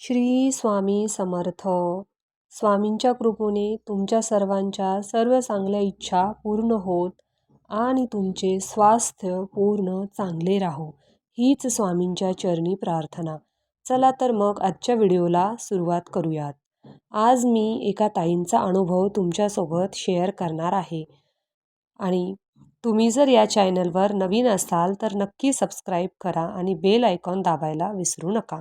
श्री स्वामी समर्थ. स्वामींच्या कृपेने तुमच्या सर्वांच्या सर्व चांगल्या इच्छा पूर्ण होत आणि तुमचे स्वास्थ्य पूर्ण चांगले राहो हीच स्वामींच्या चरणी प्रार्थना. चला तर मग आजच्या व्हिडिओला सुरुवात करूयात. आज मी एका ताईंचा अनुभव तुमच्यासोबत शेअर करणार आहे. आणि तुम्ही जर या चॅनलवर नवीन असाल तर नक्की सबस्क्राईब करा आणि बेल आयकॉन दाबायला विसरू नका.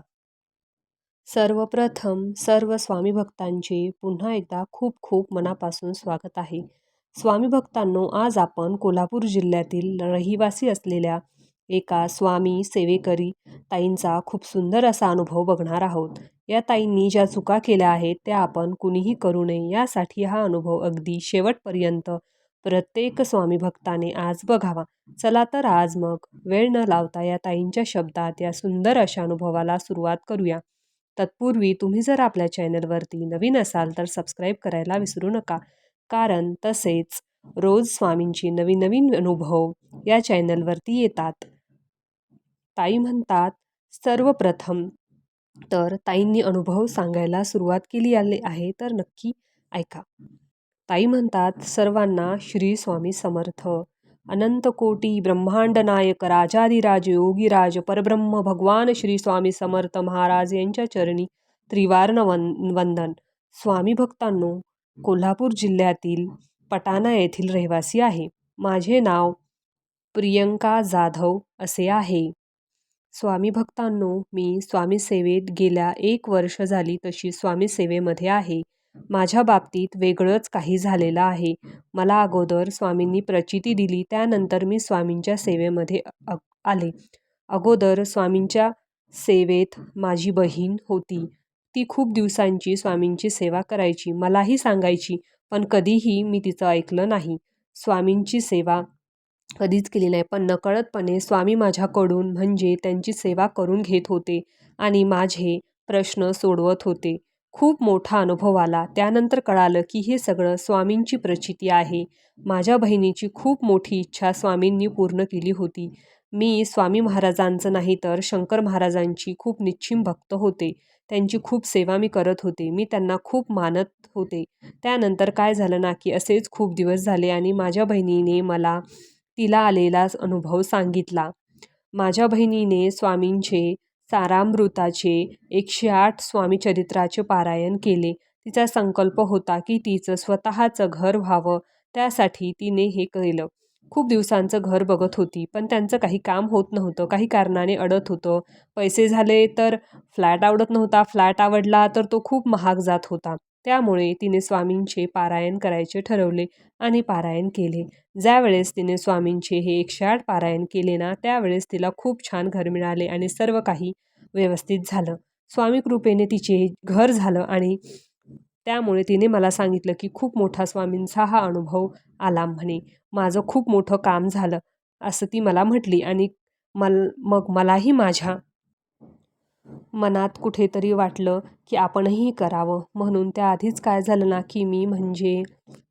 सर्वप्रथम सर्व स्वामी भक्तांचे पुन्हा एकदा खूप खूप मनापासून स्वागत आहे. स्वामी भक्तांनो आज आपण कोल्हापूर जिल्ह्यातील रहिवासी असलेल्या एका स्वामी सेवेकरी ताईंचा खूप सुंदर असा अनुभव बघणार आहोत. या ताईंनी ज्या चुका केल्या आहेत त्या आपण कुणीही करू नये यासाठी हा अनुभव अगदी शेवटपर्यंत प्रत्येक स्वामी भक्ताने आज बघावा. चला तर आज मग वेळ न लावता या ताईंच्या शब्दात या सुंदर अशा अनुभवाला सुरुवात करूया. तत्पूर्वी तुम्ही जर आपल्या चॅनलवरती नवीन असाल तर सबस्क्राईब करायला विसरू नका. कारण तसेच रोज स्वामींची नवीन नवीन अनुभव या चॅनलवरती येतात. ताई म्हणतात सर्वप्रथम तर ताईंनी अनुभव सांगायला सुरुवात केली आले आहे तर नक्की ऐका. ताई म्हणतात सर्वांना श्री स्वामी समर्थ. अनंतकोटी ब्रह्मांडनायक ब्रह्मांड नायक राजाधिराज योगीराज परब्रह्म भगवान श्री स्वामी समर्थ महाराज यांच्या चरणी त्रिवार्ण वन वंदन स्वामी भक्तांनो कोल्हापूर जिल्ह्यातील पटाणा येथील रहिवासी आहे. माझे नाव प्रियंका जाधव असे आहे. स्वामी भक्तांनो मी स्वामी सेवेत गेल्या एक वर्ष झाली तशी स्वामी सेवेमध्ये आहे. माझ्या बाबतीत वेगळंच काही झालेलं आहे. मला अगोदर स्वामींनी प्रचिती दिली त्यानंतर मी स्वामींच्या सेवेमध्ये आले. अगोदर स्वामींच्या सेवेत माझी बहीण होती. ती खूप दिवसांची स्वामींची सेवा करायची मलाही सांगायची पण कधीही मी तिचं ऐकलं नाही. स्वामींची सेवा कधीच केली नाही पण नकळतपणे स्वामी माझ्याकडून म्हणजे त्यांची सेवा करून घेत होते आणि माझे प्रश्न सोडवत होते. खूप मोठा अनुभव आला. त्यानंतर कळालं की हे सगळं स्वामींची प्रचिती आहे. माझ्या बहिणीची खूप मोठी इच्छा स्वामींनी पूर्ण केली होती. मी स्वामी महाराजांचं नाही तर शंकर महाराजांची खूप निश्चिम भक्त होते. त्यांची खूप सेवा मी करत होते. मी त्यांना खूप मानत होते. त्यानंतर काय झालं ना की असेच खूप दिवस झाले आणि माझ्या बहिणीने मला तिला आलेला अनुभव सांगितला. माझ्या बहिणीने स्वामींचे सारामृताचे एकशे आठ स्वामी चरित्राचे पारायण केले. तिचा संकल्प होता की तिचं स्वतःचं घर व्हावं त्यासाठी तिने हे केलं. खूप दिवसांचं घर बघत होती पण त्यांचं काही काम होत नव्हतं काही कारणाने अडत होतं. पैसे झाले तर फ्लॅट आवडत नव्हता फ्लॅट आवडला तर तो खूप महाग जात होता. त्यामुळे तिने स्वामींचे पारायण करायचे ठरवले आणि पारायण केले. ज्यावेळेस तिने स्वामींचे हे एकशे आठ पारायण केले ना त्यावेळेस तिला खूप छान घर मिळाले आणि सर्व काही व्यवस्थित झालं. स्वामी कृपेने तिचे घर झालं आणि त्यामुळे तिने मला सांगितलं की खूप मोठा स्वामींचा हा अनुभव आला म्हणे. माझं खूप मोठं काम झालं असं ती मला म्हटली आणि मल मग मलाही माझ्या मनात कुठेतरी वाटलं की आपणही करावं. म्हणून त्याआधीच काय झालं ना की मी म्हणजे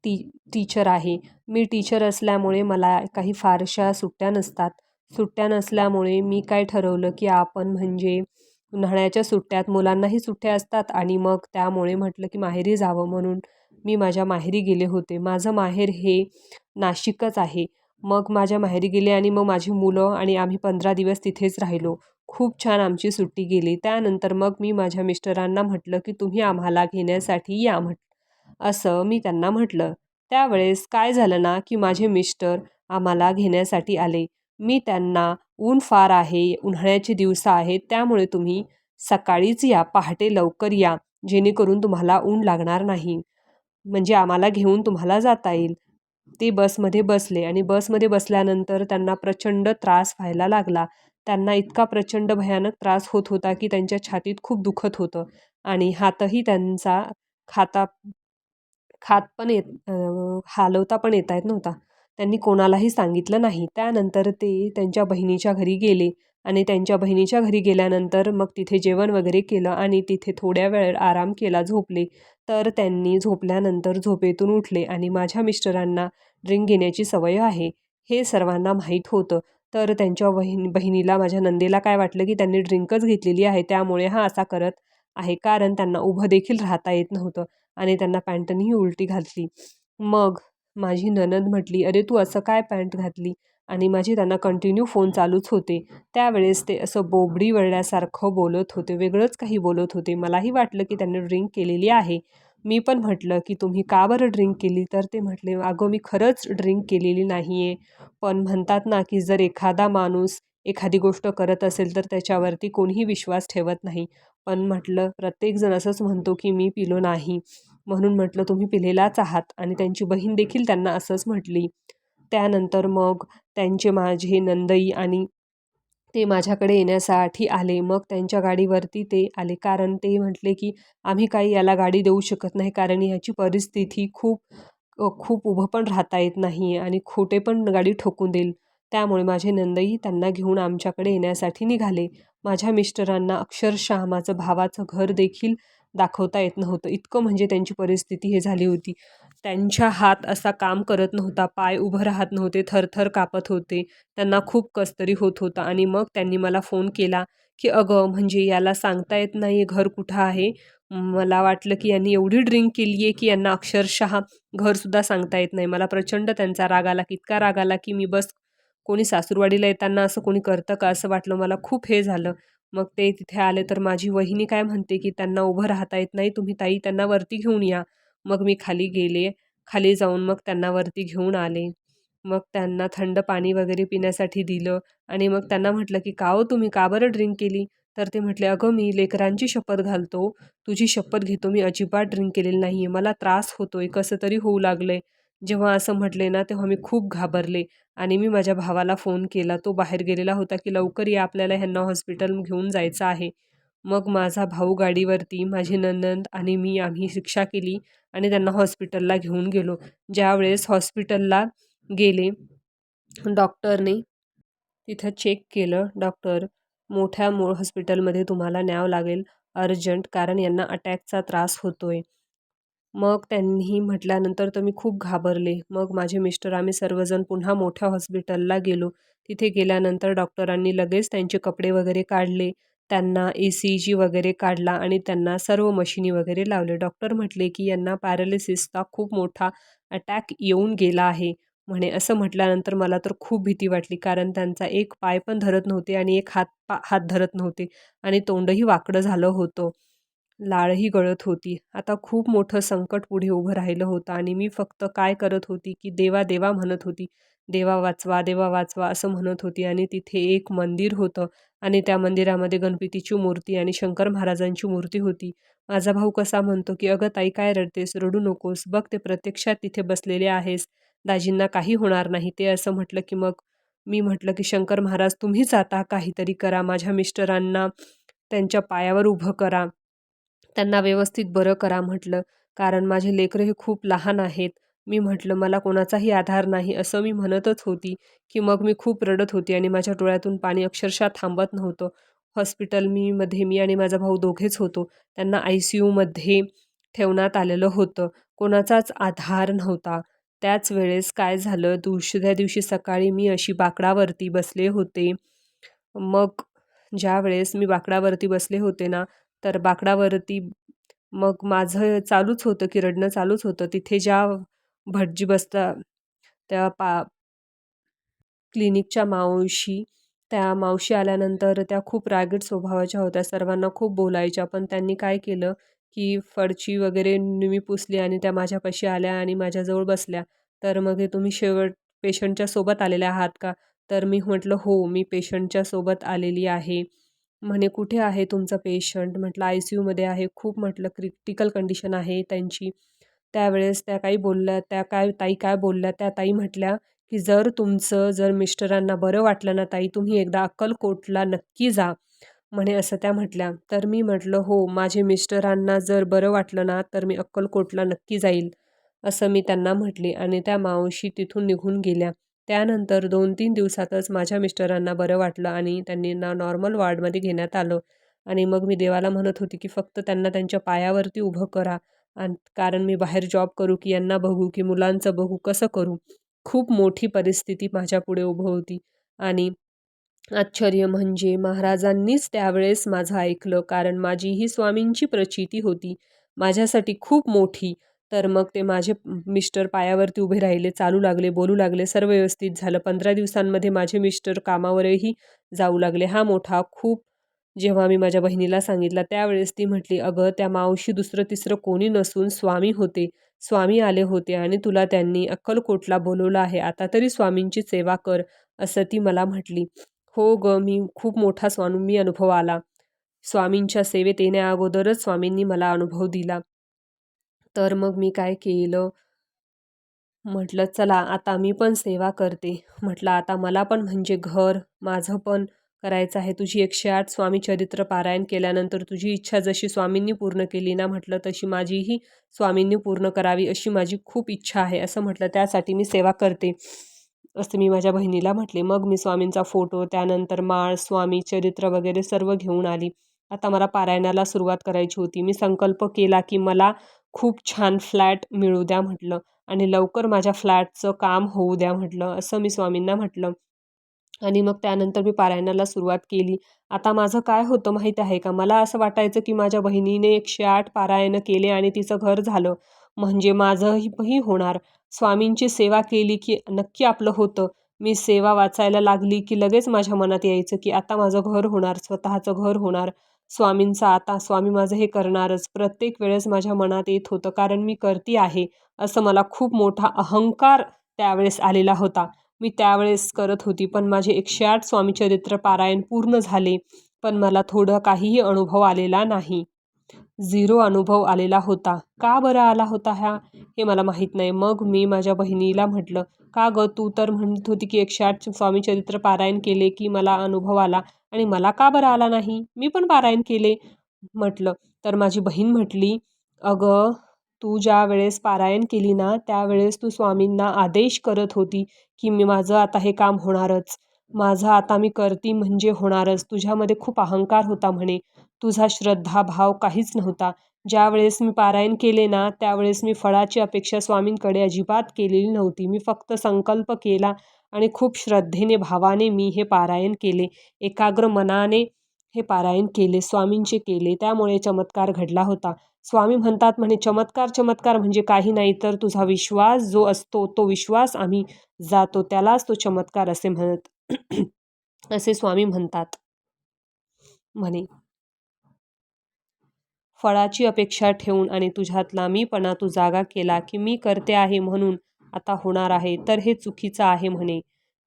टी टीचर आहे. मी टीचर असल्यामुळे मला काही फारशा सुट्ट्या नसतात. सुट्ट्या नसल्यामुळे मी काय ठरवलं की आपण म्हणजे उन्हाळ्याच्या सुट्ट्यात मुलांनाही सुट्ट्या असतात आणि मग त्यामुळे म्हटलं की माहेरी जावं. म्हणून मी माझ्या माहेरी गेले होते. माझं माहेर हे नाशिकच आहे. मग माझ्या माहेरी गेले आणि मग माझी मुलं आणि आम्ही पंधरा दिवस तिथेच राहिलो. खूप छान आमची सुट्टी गेली. त्यानंतर मग मी माझ्या मिस्टरांना म्हटलं की तुम्ही आम्हाला घेण्यासाठी या म्हट असं मी त्यांना म्हटलं. त्यावेळेस काय झालं ना की माझे मिस्टर आम्हाला घेण्यासाठी आले. मी त्यांना ऊन फार आहे उन्हाळ्याचे दिवस आहेत त्यामुळे तुम्ही सकाळीच या पहाटे लवकर या जेणेकरून तुम्हाला ऊन लागणार नाही. म्हणजे आम्हाला घेऊन तुम्हाला जाता येईल. ते बसमध्ये बसले आणि बसमध्ये बसल्यानंतर त्यांना प्रचंड त्रास व्हायला लागला. त्यांना इतका प्रचंड भयानक त्रास होत होता की त्यांच्या छातीत खूप दुखत होतं. आणि हातही त्यांचा खाता खात पण येत हालवता पण येता येत नव्हता. त्यांनी कोणालाही सांगितलं नाही. त्यानंतर ते त्यांच्या बहिणीच्या घरी गेले आणि त्यांच्या बहिणीच्या घरी गेल्यानंतर मग तिथे जेवण वगैरे केलं आणि तिथे थोड्या वेळ आराम केला झोपले. तर त्यांनी झोपल्यानंतर झोपेतून उठले आणि माझ्या मिस्टरांना ड्रिंक घेण्याची सवय आहे. हे सर्वांना माहीत होतं. तर त्यांच्या बहीण बहिणीला माझ्या नंदेला काय वाटलं की त्यांनी ड्रिंकच घेतलेली आहे त्यामुळे हा असा करत आहे. कारण त्यांना उभं देखील राहता येत नव्हतं आणि त्यांना पॅन्टनीही उलटी घातली. मग माझी ननद म्हटली अरे तू असं काय पॅन्ट घातली? आणि माझे त्यांना कंटिन्यू फोन चालूच होते. त्यावेळेस ते असं बोबडी वळल्यासारखं बोलत होते वेगळंच काही बोलत होते. मलाही वाटलं की त्यांनी ड्रिंक केलेली आहे. मी पण म्हटलं की तुम्ही का बरं ड्रिंक केली? तर ते म्हटले अगं मी खरंच ड्रिंक केलेली नाही आहे पण म्हणतात ना की जर एखादा माणूस एखादी गोष्ट करत असेल तर त्याच्यावरती कोणीही विश्वास ठेवत नाही. पण म्हटलं प्रत्येकजण असंच म्हणतो की मी पिलो नाही. म्हणून म्हटलं तुम्ही पिलेलाच आहात. आणि त्यांची बहीण देखील त्यांना असंच म्हटली. त्यानंतर मग त्यांचे माझे नंदई आणि ते माझ्याकडे येण्यासाठी आले. मग त्यांच्या गाडीवरती ते आले. कारण ते म्हटले की आम्ही काही याला गाडी देऊ शकत नाही. कारण ह्याची परिस्थिती खूप खूप उभं पण राहता येत नाही आणि खोटे पण गाडी ठोकून देईल. त्यामुळे माझे नंदई त्यांना घेऊन आमच्याकडे येण्यासाठी निघाले. माझ्या मिस्टरांना अक्षरशः माझं भावाचं घर देखील दाखवता येत नव्हतं. इतकं म्हणजे त्यांची परिस्थिती हे झाली होती. त्यांच्या हात असा काम करत नव्हता पाय उभं राहत नव्हते थरथर कापत होते. त्यांना खूप कसतरी होत होता आणि मग त्यांनी मला फोन केला की अगं म्हणजे याला सांगता येत नाही घर कुठं आहे? मला वाटलं की यांनी एवढी ड्रिंक केली आहे की यांना अक्षरशः घरसुद्धा सांगता येत नाही. मला प्रचंड त्यांचा राग आला इतका राग आला की मी बस कोणी सासूरवाडीला येताना असं कोणी करतं का असं वाटलं. मला खूप हे झालं. मग ते तिथे आले तर माझी वहिनी काय म्हणते की त्यांना उभं राहता येत नाही तुम्ही ताई त्यांना वरती घेऊन या. मग मी खाली गेले. खाली जाऊन मग त्यांना वरती घेऊन आले. मग त्यांना थंड पाणी वगैरे पिण्यासाठी दिलं आणि मग त्यांना म्हटलं की का हो तुम्ही? का बरं ड्रिंक केली? तर ते म्हटले अगं मी लेकरांची शपथ घालतो. तुझी शपथ घेतो. मी अजिबात ड्रिंक केलेली नाही आहे मला त्रास होतो आहे कसं तरी होऊ लागलं आहे जेव्हा असं म्हटले ना तेव्हा मी खूप घाबरले आणि मी माझ्या भावाला फोन केला. तो बाहेर गेलेला होता की लवकर या. आपल्याला ह्यांना हॉस्पिटल घेऊन जायचं आहे. मग माझा भाऊ गाडीवरती माझी ननंद आणि मी आम्ही शिक्षा केली आणि त्यांना हॉस्पिटलला घेऊन गेलो. ज्यावेळेस हॉस्पिटलला गेले डॉक्टरने तिथं चेक केलं डॉक्टर मोठ्या मो हॉस्पिटलमध्ये तुम्हाला न्यावं लागेल अर्जंट कारण यांना अटॅकचा त्रास होतो आहे मग त्यांनी म्हटल्यानंतर तर मी खूप घाबरले. मग माझे मिस्टर आम्ही सर्वजण पुन्हा मोठ्या हॉस्पिटलला गेलो. तिथे गेल्यानंतर डॉक्टरांनी लगेच त्यांचे कपडे वगैरे काढले. त्यांना ए सी जी वगैरे काढला आणि त्यांना सर्व मशिनी वगैरे लावले. डॉक्टर म्हटले की यांना पॅरालिसिसचा खूप मोठा अटॅक येऊन गेला आहे म्हणे. असं म्हटल्यानंतर मला तर खूप भीती वाटली कारण त्यांचा एक पाय पण धरत नव्हते आणि एक हात पा हात धरत नव्हते आणि तोंडही वाकडं झालं होतं. लाळही गळत होती. आता खूप मोठं संकट पुढे उभं राहिलं होतं आणि मी फक्त काय करत होती की देवा देवा म्हणत होती. देवा वाचवा देवा वाचवा असं म्हणत होती आणि तिथे एक मंदिर होतं आणि त्या मंदिरामध्ये गणपतीची मूर्ती आणि शंकर महाराजांची मूर्ती होती. माझा भाऊ कसा म्हणतो की अगं ताई काय रडतेस? रडू नकोस. बघ ते प्रत्यक्षात तिथे बसलेले आहेस. दाजींना काही होणार नाही. ते असं म्हटलं की मग मी म्हटलं की शंकर महाराज तुम्हीच आता काहीतरी करा. माझ्या मिस्टरांना त्यांच्या पायावर उभं करा. त्यांना व्यवस्थित बरं करा म्हटलं. कारण माझे लेकरं हे खूप लहान आहेत. मी म्हटलं मला कोणाचाही आधार नाही असं मी म्हणतच होती. की मग मी खूप रडत होती आणि माझ्या डोळ्यातून पाणी अक्षरशः थांबत नव्हतं. हॉस्पिटल मी मध्ये मी आणि माझा भाऊ दोघेच होतो. त्यांना आय सी यूमध्ये ठेवण्यात आलेलं होतं. कोणाचाच आधार नव्हता. त्याच वेळेस काय झालं दुसऱ्या दिवशी सकाळी मी अशी बाकडावरती बसले होते. मग ज्या वेळेस मी बाकडावरती बसले होते ना तर बाकडावरती मग माझं चालूच होतं की रडणं चालूच होतं. तिथे ज्या भटजी बसता त्या पा क्लिनिकच्या मावशी त्या मावशी आल्यानंतर त्या खूप रागीट स्वभावाच्या होत्या. सर्वांना खूप बोलायच्या. पण त्यांनी काय केलं की फडची वगैरे निमी पुसली आणि त्या माझ्यापाशी आल्या आणि माझ्याजवळ बसल्या. तर मग हे तुम्ही शेवट पेशंटच्या सोबत आलेल्या आहात का? तर मी म्हटलं हो मी पेशंटच्या सोबत आलेली आहे. म्हणे कुठे आहे तुमचं पेशंट? म्हटलं आय सी यूमध्ये आहे. खूप म्हटलं क्रिटिकल कंडिशन आहे त्यांची. त्यावेळेस त्या काही बोलल्या त्या काय ताई काय बोलल्या त्या ताई म्हटल्या की जर तुमचं जर मिस्टरांना बरं वाटलं ना ताई तुम्ही एकदा अक्कलकोटला नक्की जा. म्हणे असं त्या म्हटल्या. तर मी म्हटलं हो माझे मिस्टरांना जर बरं वाटलं ना तर मी अक्कलकोटला नक्की जाईल. असं मी त्यांना म्हटले आणि त्या मावशी तिथून निघून गेल्या. त्यानंतर दोन तीन दिवसातच माझ्या मिस्टरांना बरं वाटलं आणि त्यांनी ना नॉर्मल वॉर्डमध्ये घेण्यात आलं. आणि मग मी देवाला म्हणत होती की फक्त त्यांना त्यांच्या पायावरती उभं करा. आणि कारण मी बाहेर जॉब करू की यांना बघू की मुलांचं बघू कसं करू. खूप मोठी परिस्थिती माझ्यापुढे उभं होती. आणि आश्चर्य म्हणजे महाराजांनीच त्यावेळेस माझं ऐकलं. कारण माझी ही स्वामींची प्रचिती होती. माझ्यासाठी खूप मोठी तर मग ते माझे मिस्टर पायावरती उभे राहिले चालू लागले बोलू लागले सर्व व्यवस्थित झालं. पंधरा दिवसांमध्ये माझे मिस्टर कामावरही जाऊ लागले. हा मोठा खूप जेव्हा मी माझ्या बहिणीला सांगितला त्यावेळेस ती म्हटली अगं त्या मावशी दुसरं तिसरं कोणी नसून स्वामी होते. स्वामी आले होते आणि तुला त्यांनी अक्कलकोटला बोलवलं आहे. आता तरी स्वामींची सेवा कर असं ती मला म्हटली. हो ग मी खूप मोठा स्वामी अनुभव आला. स्वामींच्या सेवेत येण्याअगोदरच स्वामींनी मला अनुभव दिला. तर मग मी काय केलं? म्हटलं चला आता मी पण सेवा करते. म्हटलं आता मला पण म्हणजे घर माझं पण करायचं आहे. तुझी एकशे आठ स्वामी चरित्र पारायण केल्यानंतर तुझी इच्छा जशी स्वामींनी पूर्ण केली ना म्हटलं तशी माझीही स्वामींनी पूर्ण करावी अशी माझी खूप इच्छा आहे. असं म्हटलं त्यासाठी मी सेवा करते. असं मी माझ्या बहिणीला म्हटले. मग मी स्वामींचा फोटो त्यानंतर माळ स्वामी चरित्र वगैरे सर्व घेऊन आली. आता मला पारायणाला सुरुवात करायची होती. मी संकल्प केला की मला खूप छान फ्लॅट मिळू द्या म्हटलं आणि लवकर माझ्या फ्लॅटचं काम होऊ द्या म्हटलं असं मी स्वामींना म्हटलं. आणि मग त्यानंतर मी पारायणाला सुरुवात केली. आता माझं काय होतं माहीत आहे का? मला असं वाटायचं की माझ्या बहिणीने एकशे आठ पारायणं केले आणि तिचं घर झालं. म्हणजे माझंही होणार. स्वामींची सेवा केली की नक्की आपलं होतं. मी सेवा वाचायला लागली की लगेच माझ्या मनात यायचं की आता माझं घर होणार स्वतःचं घर होणार. स्वामींचा आता स्वामी माझं हे करणारच. प्रत्येक वेळेस माझ्या मनात येत होतं कारण मी करती आहे असं मला खूप मोठा अहंकार त्यावेळेस आलेला होता. मी त्यावेळेस करत होती पण माझे एकशे आठ स्वामीचरित्र पारायण पूर्ण झाले पण मला थोडं काहीही अनुभव आलेला नाही. झिरो अनुभव आलेला होता. का बरं आला होता ह्या हे मला माहीत नाही. मग मी माझ्या बहिणीला म्हटलं का गं तू तर म्हणत होती की एकशे आठ स्वामीचरित्र पारायण केले की मला अनुभव आला. आणि मला का बरं आला नाही? मी पण पारायण केले म्हटलं. तर माझी बहीण म्हटली अगं तू ज्या वेळेस पारायण केली ना त्यावेळेस तू स्वामींना आदेश करत होती की मी माझं आता हे काम होणारच. माझं आता मी करती म्हणजे होणारच. तुझ्यामध्ये खूप अहंकार होता म्हणे. तुझा श्रद्धा भाव काहीच नव्हता. ज्या वेळेस मी पारायण केले ना त्यावेळेस मी फळाची अपेक्षा स्वामींकडे अजिबात केलेली नव्हती. मी फक्त संकल्प केला आणि खूप श्रद्धेने भावाने मी हे पारायण केले. एकाग्र मनाने हे पारायण केले स्वामींचे केले. त्यामुळे चमत्कार घडला होता. स्वामी म्हणतात म्हणे चमत्कार चमत्कार म्हणजे काही नाही तर तुझा विश्वास जो असतो तो विश्वास आम्ही जातो. त्यालाच तो चमत्कार असे म्हणत असे स्वामी म्हणतात. म्हणे फळाची अपेक्षा ठेवून आणि तुझ्यातला मीपणा तू जागा केला की मी करते आहे म्हणून आता होणार आहे तर हे चुकीचं आहे म्हणे.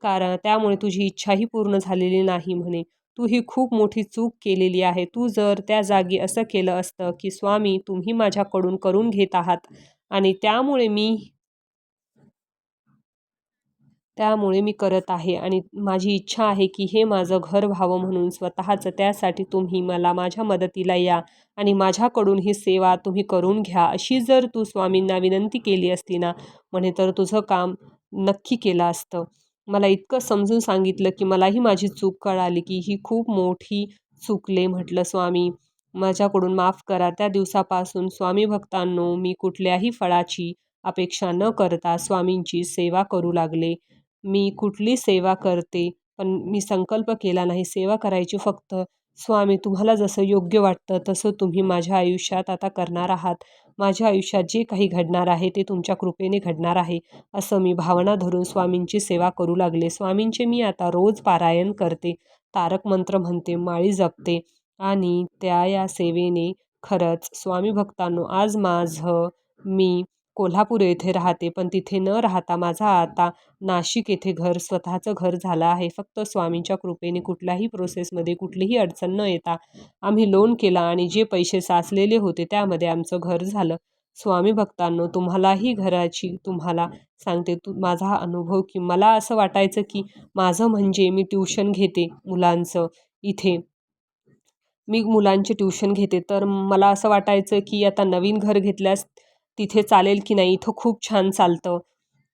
कारण त्यामुळे तुझी इच्छाही पूर्ण झालेली नाही म्हणे. तू ही खूप मोठी चूक केलेली आहे. तू जर त्या जागी असं केलं असतं की स्वामी तुम्ही माझ्याकडून करून घेत आहात आणि त्यामुळे मी त्यामुळे मी करत आहे आणि माझी इच्छा आहे की हे माझं घर व्हावं म्हणून स्वतःचं त्यासाठी तुम्ही मला माझ्या मदतीला या आणि माझ्याकडून ही सेवा तुम्ही करून घ्या. अशी जर तू स्वामींना विनंती केली असती ना म्हणे तर तुझं काम नक्की केलं असतं. मला इतकं समजून सांगितलं की मलाही माझी चूक कळाली की ही खूप मोठी चुकले म्हटलं स्वामी. माझ्याकडून माफ करा. त्या दिवसापासून स्वामी भक्तांनो मी कुठल्याही फळाची अपेक्षा न करता स्वामींची सेवा करू लागले. मी कुठली सेवा करते? पण मी संकल्प केला नाही. सेवा करायची फक्त स्वामी तुम्हाला जसं योग्य वाटतं तसं तुम्ही माझ्या आयुष्यात आता करणार आहात. माझ्या आयुष्यात जे काही घडणार आहे ते तुमच्या कृपेने घडणार आहे. असं मी भावना धरून स्वामींची सेवा करू लागले. स्वामींचे मी आता रोज पारायण करते तारक मंत्र म्हणते माळी जपते आणि त्या या सेवेने खरंच स्वामी भक्तांनो आज माझं मी कोल्हापूर येथे राहते. पण तिथे न राहता माझा आता नाशिक येथे घर स्वतःचं घर झालं आहे. फक्त स्वामींच्या कृपेने कुठल्याही प्रोसेसमध्ये कुठलीही अडचण न येता आम्ही लोन केला आणि जे पैसे साचलेले होते त्यामध्ये आमचं घर झालं. स्वामी भक्तांनो तुम्हालाही घराची तुम्हाला सांगते तू माझा अनुभव की मला असं वाटायचं की माझं म्हणजे मी ट्यूशन घेते मुलांचं इथे. मी मुलांचे ट्यूशन घेते. तर मला असं वाटायचं की आता नवीन घर घेतल्यास तिथे चालेल की नाही? इथं खूप छान चालतं.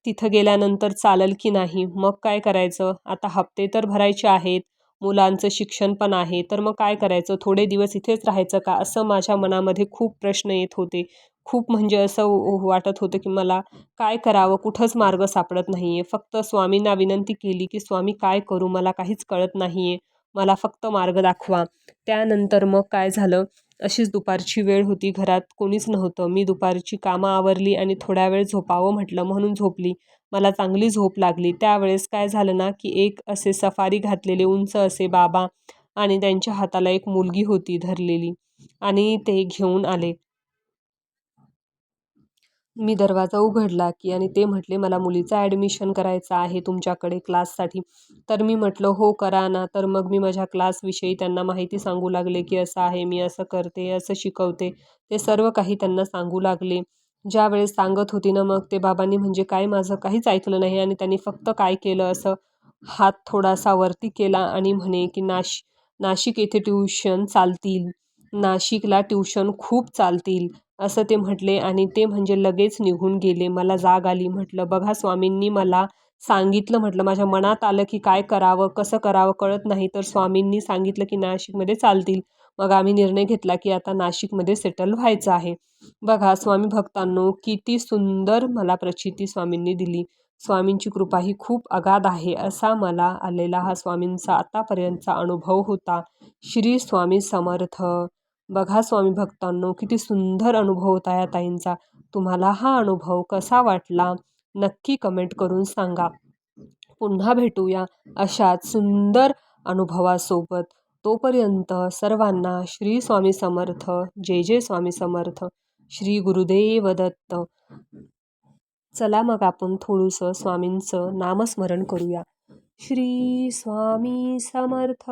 तिथं गेल्यानंतर चालेल की नाही? मग काय करायचं? आता हप्ते तर भरायचे आहेत. मुलांचं शिक्षण पण आहे. तर मग काय करायचं? थोडे दिवस इथेच राहायचं का? असं माझ्या मनामध्ये खूप प्रश्न येत होते. खूप म्हणजे असं वाटत होतं की मला काय करावं? कुठंच मार्ग सापडत नाही आहे फक्त स्वामींना विनंती केली की स्वामी काय करू? मला काहीच कळत नाही आहे मला फक्त मार्ग दाखवा. त्यानंतर मग काय झालं? अशीच दुपारची वेळ होती. घरात कोणीच नव्हतं. मी दुपारची कामं आवरली आणि थोड्या वेळ झोपावं म्हटलं म्हणून झोपली. मला चांगली झोप लागली. त्यावेळेस काय झालं ना की एक असे सफारी घातलेले उंच असे बाबा आणि त्यांच्या हाताला एक मुलगी होती धरलेली आणि ते घेऊन आले. मी दरवाजा उघडला की आणि ते म्हटले मला मुलीचं ॲडमिशन करायचं आहे तुमच्याकडे क्लाससाठी तर मी म्हटलं हो करा ना. तर मग मी माझ्या क्लासविषयी त्यांना माहिती सांगू लागले की असं आहे मी असं करते असं शिकवते. ते सर्व काही त्यांना सांगू लागले. ज्या वेळेस सांगत होती ना मग ते बाबांनी म्हणजे काय माझं काहीच ऐकलं नाही आणि त्यांनी फक्त काय केलं असं हात थोडासा वरती केला आणि म्हणे की नाश नाशिक येथे ट्युशन चालतील. नाशिकला ट्युशन खूप चालतील. असं ते म्हटले आणि ते म्हणजे लगेच निघून गेले. मला जाग आली. म्हटलं बघा स्वामींनी मला सांगितलं. म्हटलं माझ्या मनात आलं की काय करावं कसं करावं कळत नाही. तर स्वामींनी सांगितलं की नाशिकमध्ये चालतील. मग आम्ही निर्णय घेतला की आता नाशिकमध्ये सेटल व्हायचं आहे. बघा स्वामी भक्तांनो किती सुंदर मला प्रचिती स्वामींनी दिली. स्वामींची कृपा ही खूप अगाध आहे असा मला आलेला हा स्वामींचा आतापर्यंतचा अनुभव होता. श्री स्वामी समर्थ. बघा स्वामी भक्तांनो किती सुंदर अनुभव होता या ताईंचा. तुम्हाला हा अनुभव कसा वाटला? नक्की कमेंट करून सांगा. पुन्हा भेटूया अशाच सुंदर अनुभवासोबत. तोपर्यंत सर्वांना श्री स्वामी समर्थ जय जय स्वामी समर्थ श्री गुरुदेव दत्त. चला मग आपण थोडंसं स्वामींचं नामस्मरण करूया. श्री स्वामी समर्थ.